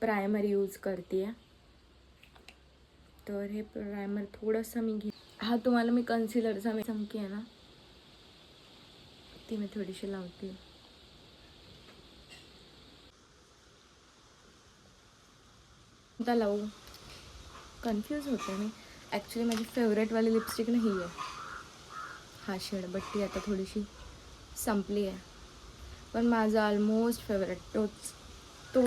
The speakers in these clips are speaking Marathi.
प्रायमर यूज करते तर हे प्रायमर थोडंसं मी घे हा तुम्हाला मी कन्सिलरचा मी चमकी आहे ना. ती मी थोडीशी लावते. आता लावू. कन्फ्यूज होते मी. ॲक्च्युली माझी फेवरेटवाली लिपस्टिक ना ही आहे. हा शेड बट ती आता थोडीशी संपली आहे. पण माझा ऑलमोस्ट फेवरेट तोच. तो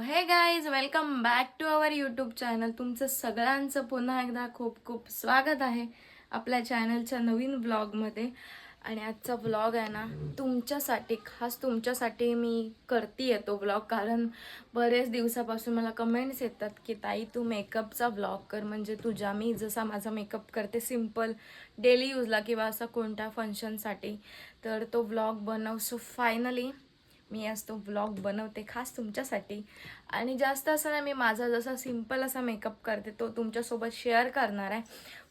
hey guys welcome back to our YouTube channel तुमचं सगळ्यांचं पुन्हा एकदा खूप खूप स्वागत आहे आपल्या चॅनलच्या नवीन ब्लॉगमध्ये आणि आजचा व्लॉग आहे ना तुमच्यासाठी खास तुमच्यासाठी मी करते आहे तो व्लॉग कारण बरेच दिवसापासून मला कमेंट्स येतात की ताई तू मेकअपचा व्लॉग कर. म्हणजे तुझ्या मी जसा माझा मेकअप करते सिंपल डेली यूजला किंवा असा कोणत्या फंक्शनसाठी तर तो व्लॉग बनव. सो फायनली मी आज तो व्लॉग बनवते खास तुमच्यासाठी. आणि जास्त असं नाही मी माझा जसा सिंपल असा मेकअप करते तो तुमच्यासोबत शेअर करणार आहे.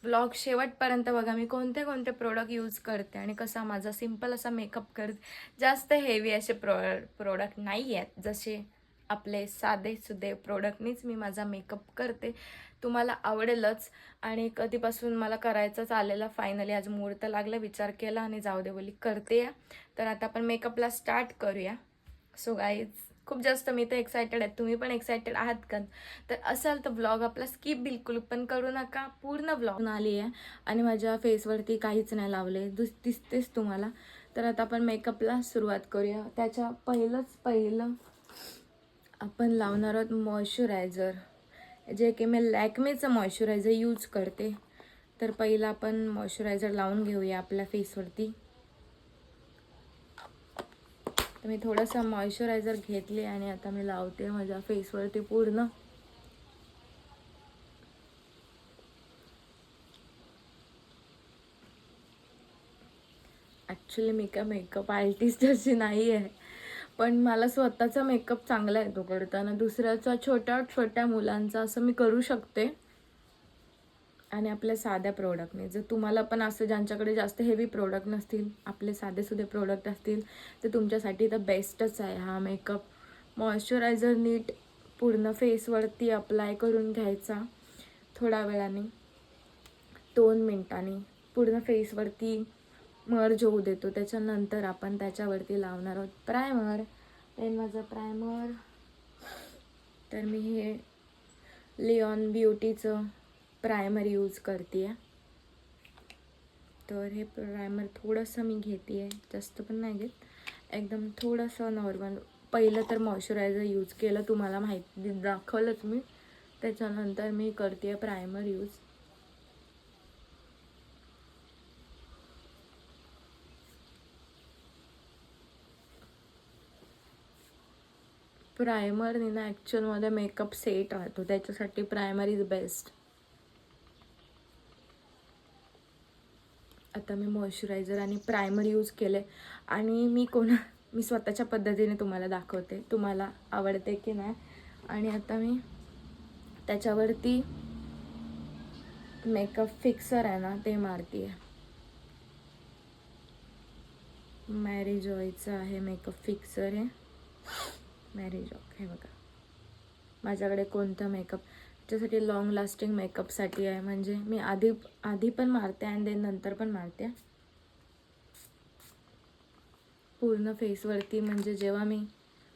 व्लॉग शेवटपर्यंत बघा मी कोणते कोणते प्रोडक्ट यूज करते आणि कसा माझा सिंपल असा मेकअप करते. जास्त हेवी असे प्रो प्रोडक्ट नाही आहेत. जसे आपले साधे सुधे प्रोडक्टनीच मी माझा मेकअप करते. तुम्हाला आवडेलच. आणि कधीपासून मला करायचंच आलेलं फायनली आज मुहूर्त लागलं विचार केला आणि जाऊ दे बोली करते. तर आता आपण मेकअपला स्टार्ट करूया. सो गाईज खूप जास्त मी तर एक्सायटेड आहे. तुम्ही पण एक्सायटेड आहात का? तर असाल तर ब्लॉग आपला स्किप बिलकुल पण करू नका. पूर्ण ब्लॉग आली आहे. आणि माझ्या फेसवरती काहीच नाही लावले. दुस दिसतेच तुम्हाला. तर आता आपण मेकअपला सुरुवात करूया. त्याच्या पहिलंच पहिलं आपण लावणार आहोत मॉइश्चरायझर जे की मी लॅकमेचं मॉइश्चरायझर यूज करते. तर पहिलं आपण मॉइश्चरायझर लावून घेऊया आपल्या फेसवरती तर मी थोडंसं मॉइश्चरायझर घेतले आणि आता मी लावते माझ्या फेसवरती पूर्ण. ॲक्च्युली मी काय मेकअप आर्टिस्ट अशी नाही आहे पण मला स्वतःचा मेकअप चांगला येतो करताना. दुसऱ्याचा छोट्या छोट्या मुलांचा असं मी करू शकते. आणि आपल्या साध्या प्रोडक्टने जर तुम्हाला पण असं ज्यांच्याकडे जास्त हेवी प्रोडक्ट नसतील आपले साधे सुधे प्रोडक्ट असतील तर तुमच्यासाठी तर बेस्टच आहे हा मेकअप मॉइश्चरायझर नीट पूर्ण फेसवरती अप्लाय करून घ्यायचा थोड्या वेळाने. दोन मिनटांनी पूर्ण फेसवरती मर्ज होऊ देतो. त्याच्यानंतर आपण त्याच्यावरती लावणार आहोत प्रायमर देन माझं प्रायमर तर मी हे लिऑन ब्युटीचं प्रायमर यूज करते आहे तर हे प्रायमर थोडंसं मी घेते आहे जास्त पण नाही घेत. एकदम थोडंसं नॉर्मल. पहिलं तर मॉइश्चरायझर यूज केलं तुम्हाला माहिती दाखवलंच मी. त्याच्यानंतर मी करते प्रायमर यूज. प्रायमरने ना ॲक्च्युअलमध्ये मेकअप सेट राहतो. त्याच्यासाठी प्रायमर इज बेस्ट आता मी मॉइश्चरायझर आणि प्रायमर यूज केले आणि मी कोणा मी स्वतःच्या पद्धतीने तुम्हाला दाखवते तुम्हाला आवडते की नाही. आणि आता मी त्याच्यावरती मेकअप फिक्सर आहे ना ते मारते आहे मॅरी जॉयचं आहे मेकअप फिक्सर आहे मॅरी जॉय हे बघा. माझ्याकडे कोणता मेकअप त्याच्यासाठी लॉंग लास्टिंग मेकअपसाठी आहे. म्हणजे मी आधी आधी पण मारते अँड देन नंतर पण मारते. पूर्ण फेसवरती म्हणजे जेव्हा मी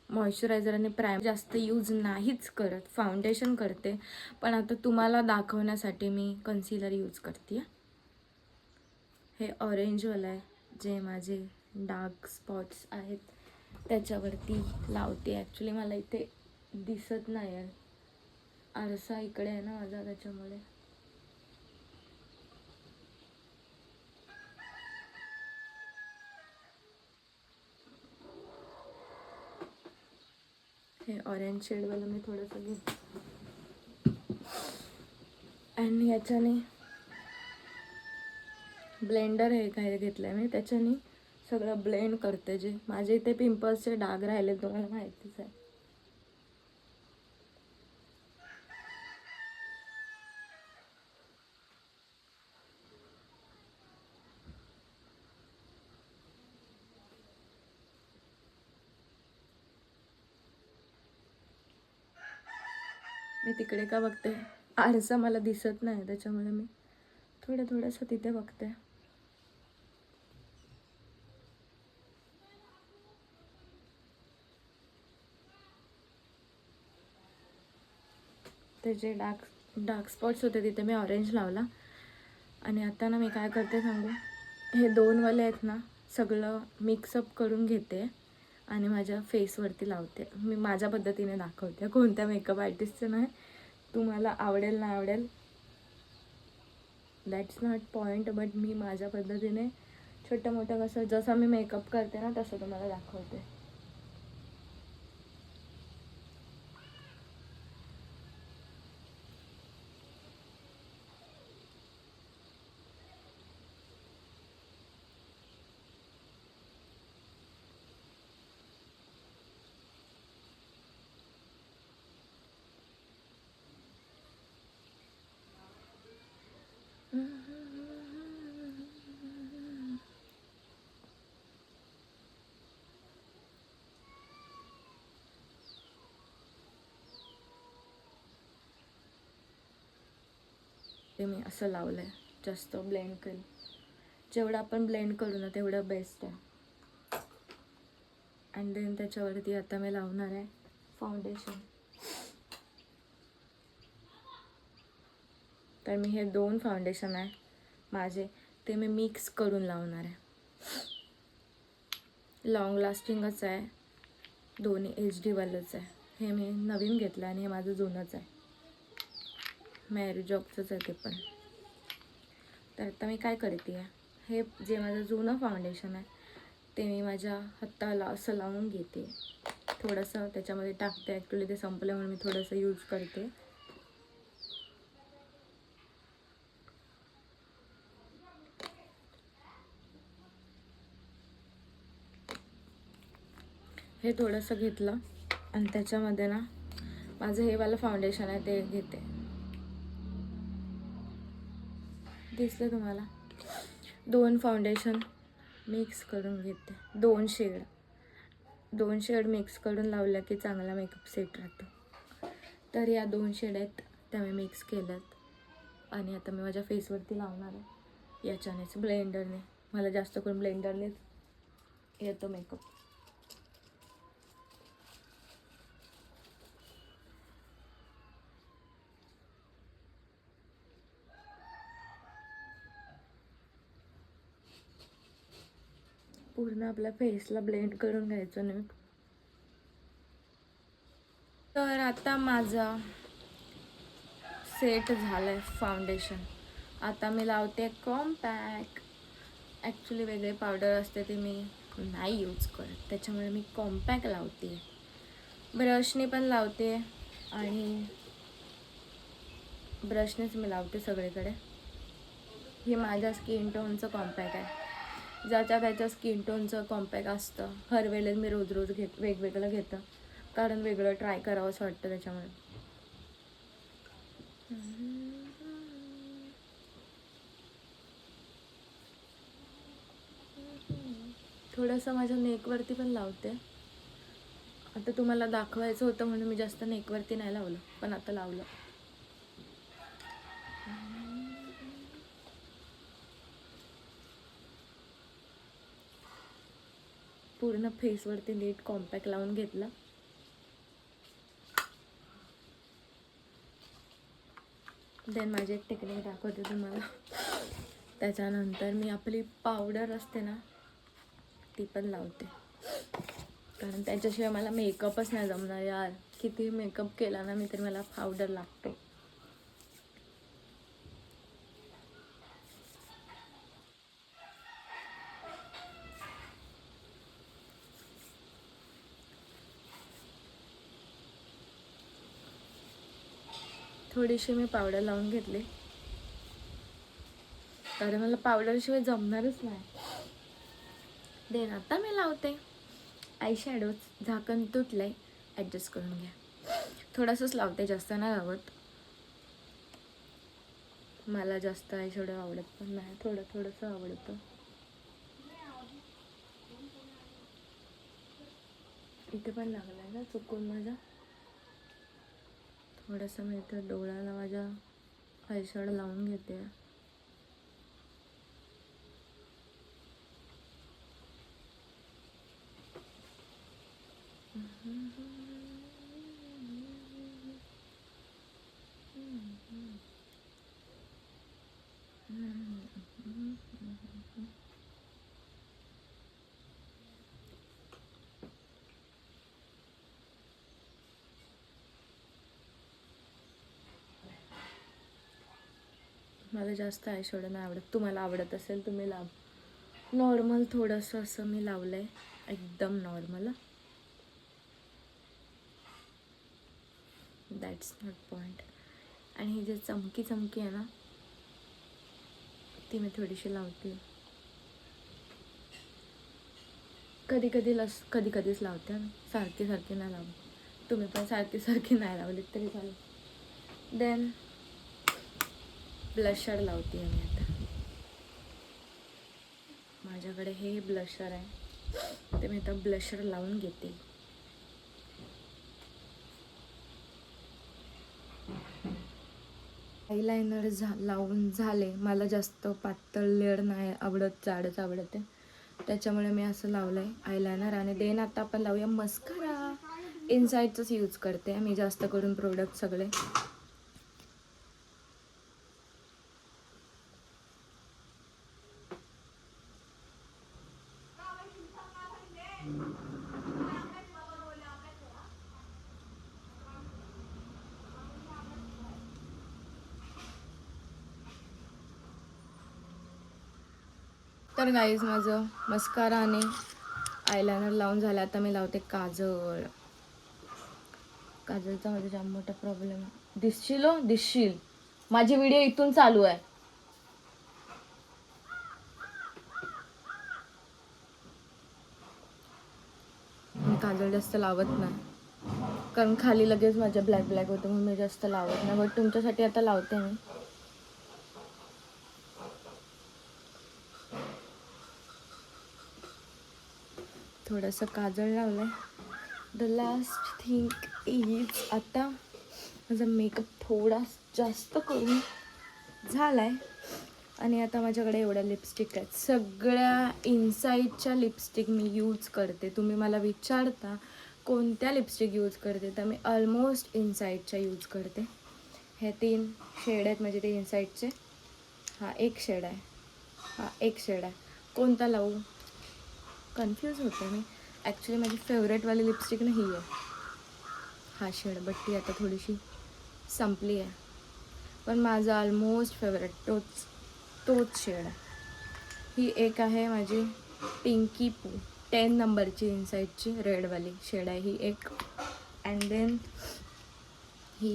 मॉइश्चरायझर आणि प्राईम जास्त यूज नाहीच करत फाउंडेशन करते. पण आता तुम्हाला दाखवण्यासाठी मी कन्सिलर यूज करते. हे ऑरेंजवालं आहे. जे माझे डार्क स्पॉट्स आहेत त्याच्यावरती लावते. ॲक्च्युली मला इथे दिसत नाही आहे. आरसा इकडे आहे ना माझा त्याच्यामुळे. हे ऑरेंज शेडवालं मी थोडंसं घेते. आणि याच्याने ब्लेंडर हे काय घेतलं आहे मी त्याच्याने सगळं ब्लेंड करते जे. माझे इथे पिंपल्सचे डाग राहिले तुम्हाला माहितीच आहे मी तिकडे का बघते? आरसा मला दिसत नाही त्याच्यामुळे मी थोडं थोडंसं तिथे बघते. ते जे डार्क डार्क स्पॉट्स होते तिथे मी ऑरेंज लावला. आणि आता ना मी काय करते सांगू? हे दोनवाले आहेत ना सगळं मिक्सअप करून घेते आणि माझ्या फेसवरती लावते. मी माझ्या पद्धतीने दाखवते. कोणत्या मेकअप आर्टिस्टचं नाही. तुम्हाला आवडेल ना आवडेल. दॅट्स नॉट पॉईंट बट मी माझ्या पद्धतीने छोटं मोठं कसं जसं मी मेकअप करते ना तसं तुम्हाला दाखवते. ते मी असं लावलं आहे जास्त ब्लेंड करून जेवढं आपण ब्लेंड करू ना तेवढं बेस्ट आहे. अँड देन त्याच्यावरती आता मी लावणार आहे फाउंडेशन तर मी हे दोन फाउंडेशन आहे. माझे ते मी मिक्स करून लावणार आहे. लॉंग लास्टिंगच आहे. दोन्ही एच डीवालंच आहे. हे मी नवीन घेतलं आणि हे माझं जुनंच आहे. मॅरी जॉबचंच आहे ते पण. तर आता मी काय करते आहे? हे जे माझं जुनं फाउंडेशन आहे ते मी माझ्या हाताला असं लावून घेते. थोडंसं त्याच्यामध्ये टाकते. ॲक्च्युली ते संपलं म्हणून मी थोडंसं यूज करते. हे थोडंसं घेतलं आणि त्याच्यामध्ये ना माझं हे वाला फाउंडेशन आहे ते घेते. दिसलं तुम्हाला? दोन फाउंडेशन मिक्स करून घेते. दोन शेड दोन शेड मिक्स करून लावल्या की चांगला मेकअप सेट राहतो. तर या दोन शेड आहेत त्या मी मिक्स केल्यात. आणि आता मी माझ्या फेसवरती लावणार आहे. याच्यानेच ब्लेंडरने मला जास्त करून ब्लेंडरनेच येतो मेकअप पूर्ण आपल्या फेसला ब्लेंड करून घ्यायचं नाही. तर आता माझा सेट झालं आहे फाउंडेशन आता मी लावते कॉम्पॅक ॲक्च्युली वेगळे पावडर असते ते मी नाही यूज करत. त्याच्यामुळे मी कॉम्पॅक लावते. ब्रशने पण लावते आणि ब्रशनेच मी लावते सगळीकडे. हे माझ्या स्किन टोनचं कॉम्पॅक आहे. ज्याच्या त्याच्या स्किन टोनचं कॉम्पॅक असतं. हर वेळेस मी रोज रोज घेत वेगवेगळं घेतं. कारण वेगळं ट्राय करावंसं वाटतं त्याच्यामुळे. थोडंसं माझ्या नेकवरती पण लावते. आता तुम्हाला दाखवायचं होतं म्हणून मी जास्त नेकवरती नाही लावलं पण आता लावलं. पूर्ण फेसवरती नीट कॉम्पॅक्ट लावून घेतला. देन माझी एक टेक्निक दाखवते तुम्हाला. त्याच्यानंतर मी आपली पावडर असते ना ती पण लावते. कारण त्याच्याशिवाय मला मेकअपच नाही जमणार यार. किती मेकअप केला ना मी तरी मला पावडर लागते. थोडीशी मी पावडर लावून घेतली. कारण मला पावडरशिवाय जमणारच नाही. देन आता मी लावते. आय शॅडोज झाकण तुटलंय. ॲडजस्ट करून घ्या. थोडंसंच लावते जास्त नाही लावत. मला जास्त आय शॅडो आवडत पण नाही. थोडं थोडंसं आवडतं. इथे पण लागलाय ना चुकून माझा. थोडंसं मी इथे डोळ्याला माझ्या आयशॅडो लावून घेते. मला जास्त आयशॅडो नाही आवडत तुम्हाला आवडत असेल तुम्ही लाव. नॉर्मल थोडंसं असं मी लावलं आहे एकदम नॉर्मल दॅट्स नॉट पॉईंट आणि ही जे चमकी चमकी आहे ना ती मी थोडीशी लावते. कधी कधी लस कधी कधीच लावते सारखी सारखी नाही लावत. तुम्ही पण सारखी सारखी नाही लावली तरी चालेल. देन ब्लशर लावते मी आता. माझ्याकडे हे ब्लशर आहे. ते मी आता ब्लशर लावून घेते. आयलायनर झा लावून झाले. मला जास्त पातळ लेअर नाही आवडत जाडच आवडते. त्याच्यामुळे मी असं लावलं आहे आयलायनर आणि देन आता आपण लावूया मस्करा. इनसाईडचंच यूज करते. मी जास्त करून प्रोडक्ट सगळे. तर गाईज माझं मस्कारा आणि आयलायनर लावून झालं. आता मी लावते काजळ. काजळचा माझा जाम मोठा प्रॉब्लेम आहे. दिसशील हो? दिसशील. माझी व्हिडिओ इथून चालू आहे. मी काजळ जास्त लावत नाही. कारण खाली लगेच माझ्या ब्लॅक ब्लॅक होतं म्हणून मी जास्त लावत नाही. बट तुमच्यासाठी आता लावते मी. थोडंसं काजळ लावलं आहे द लास्ट थिंग इज आता माझा मेकअप थोडा जास्त करून झाला आहे आणि आता माझ्याकडे एवढ्या लिपस्टिक आहेत. सगळ्या इनसाईडच्या लिपस्टिक मी यूज करते. तुम्ही मला विचारता कोणत्या लिपस्टिक यूज करते? तर मी ऑलमोस्ट इनसाईडच्या यूज करते. हे तीन शेड आहेत म्हणजे ते इनसाईडचे हा एक शेड आहे. हा एक शेड आहे. कोणता लावू? कन्फ्यूज होते मी. ॲक्च्युली माझी फेवरेटवाली लिपस्टिक ना ही आहे. हा शेड बट ती आता थोडीशी संपली आहे. पण माझा ऑलमोस्ट फेवरेट तोच तोच शेड आहे. ही एक आहे माझी पिंकी पू टेन नंबरची इनसाईडची रेडवाली शेड आहे ही एक. अँड देन ही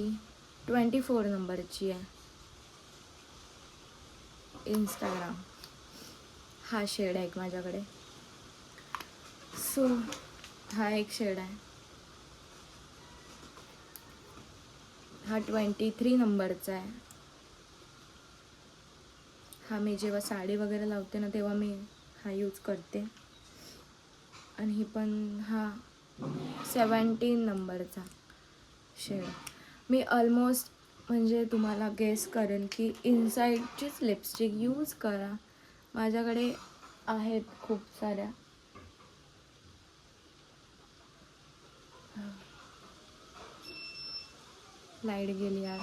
ट्वेंटी फोर नंबरची आहे. इंस्टाग्राम हा शेड आहे एक माझ्याकडे. सो हा एक शेड आहे. हा ट्वेंटी थ्री नंबरचा आहे. हा मी जेव्हा साडी वगैरे लावते ना तेव्हा मी हा यूज करते. आणि ही पण हा सेवन्टीन नंबरचा शेड. मी ऑलमोस्ट म्हणजे तुम्हाला गेस करेन की इनसाईडचीच लिपस्टिक यूज करा. माझ्याकडे आहेत खूप साऱ्या. लाइट गेली यार.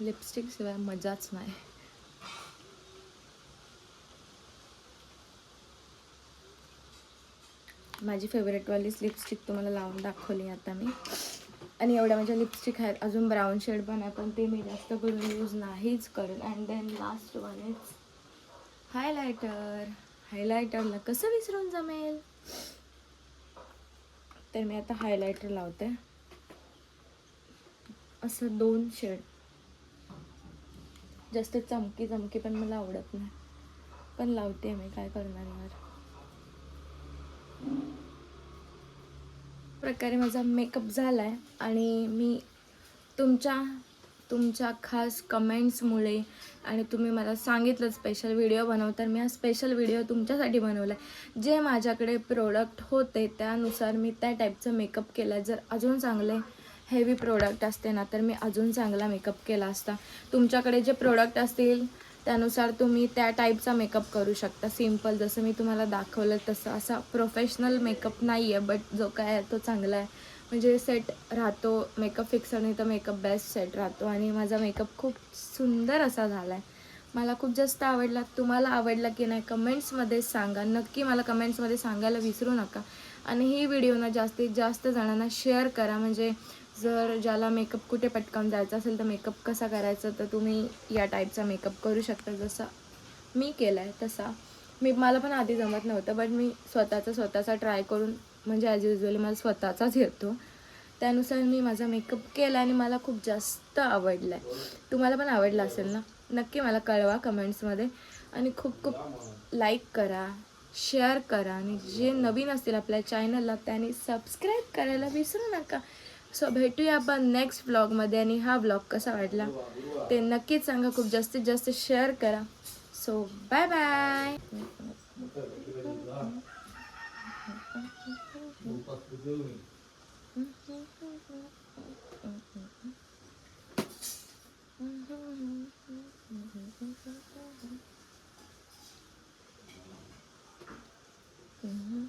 लिपस्टिक शिवाय मजाच नाही. माझी फेवरेटवालीच लिपस्टिक तुम्हाला लावून दाखवली आता मी. आणि एवढ्या माझ्या लिपस्टिक आहेत. अजून ब्राऊन शेड पण आहे पण ते मी जास्त करून यूज नाहीच करेन. And then last one is highlighter हायलायटरला कसं विसरून जमेल? तर मी आता हायलायटर लावते. असं दोन शेड जास्त चमकी चमकी पण मला आवडत नाही. पण लावते मी काय करणार यार? प्रकारे माझा मेकअप झाला आहे आणि मी तुमच्या तुमच्या खास कमेंट्समुळे आणि तुम्ही मला सांगितलं स्पेशल व्हिडिओ बनव तर मी हा स्पेशल व्हिडिओ तुमच्यासाठी बनवला आहे जे माझ्याकडे प्रोडक्ट होते त्यानुसार मी त्या टाईपचं मेकअप केला. जर अजून चांगले हेवी प्रोडक्ट असते ना तर मी अजून चांगला मेकअप केला असता. तुमच्याकडे जे प्रोडक्ट असतील त्यानुसार तुम्ही त्या टाईपचा मेकअप करू शकता. सिंपल जसं मी तुम्हाला दाखवलं तसं असा प्रोफेशनल मेकअप नाही आहे बट जो काय आहे तो चांगला आहे. म्हणजे सेट राहतो मेकअप फिक्सर नाही तर मेकअप बेस्ट सेट राहतो. आणि माझा मेकअप खूप सुंदर असा झाला आहे मला खूप जास्त आवडला. तुम्हाला आवडला की नाही कमेंट्समध्ये सांगा. नक्की मला कमेंट्समध्ये सांगायला विसरू नका. आणि ही व्हिडिओ ना जास्तीत जास्त जणांना शेअर करा. म्हणजे जर ज्याला मेकअप कुठे पटकन जायचं असेल तर मेकअप कसा करायचा तर तुम्ही या टाईपचा मेकअप करू शकता. जसा मी केला आहे तसा. मी मला पण आधी जमत नव्हतं बट मी स्वतःचा स्वतःचा ट्राय करून म्हणजे ॲज युजली मला स्वतःचाच येतो. त्यानुसार मी माझा मेकअप केला आणि मला खूप जास्त आवडला आहे तुम्हाला पण आवडला असेल ना? नक्की मला कळवा कमेंट्समध्ये आणि खूप खूप लाईक करा शेअर करा आणि जे नवीन असतील आपल्या चॅनलला त्यांनी सबस्क्राईब करायला विसरू नका. सो भेटूया आपण नेक्स्ट ब्लॉगमध्ये आणि हा ब्लॉग कसा वाटला ते नक्कीच सांगा. खूप जास्तीत जास्त शेअर करा. So bye bye Bukas po gawin. Mm-hmm.